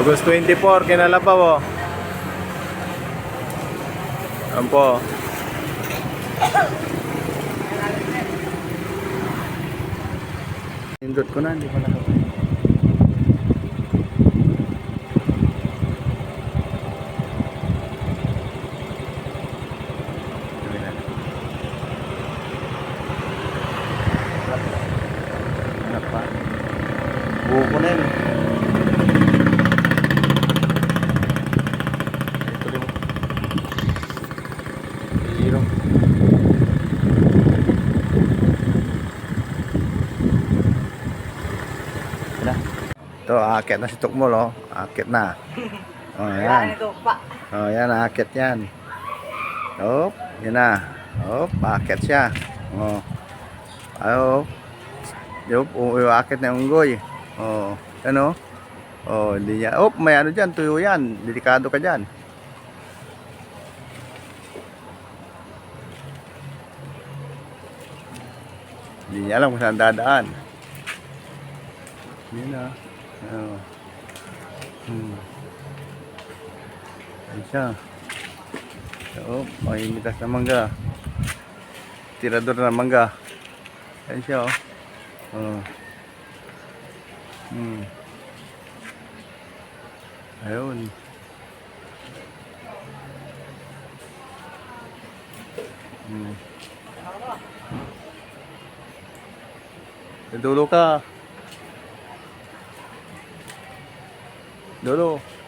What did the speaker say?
August 24, kinalabaw oh. Ayan po. Indot ko na, hindi pa nakapag. Anak pa. Buko na yun. Zero. Wala. Ito, akit na si Tukmol, oh. Akit na. Oh, yan. Oh, yan, akit yan. Hop, yan na. Hop, akit siya. Oh. Ayo. Yup, uakit na yung unggoy. Oh, ano? Oh, hindi niya. Oh, may ano diyan, tuyo yan. Delikado ka diyan. Hindi niya alam kung saan dadaan. Yun na. Oh. Hmm. Ayun siya. Oh, may mitas na mangga. Tirador na mangga. Ayun siya, oh. Oh. Hmm. Ayun. Hmm. Dulo ka. Dulo.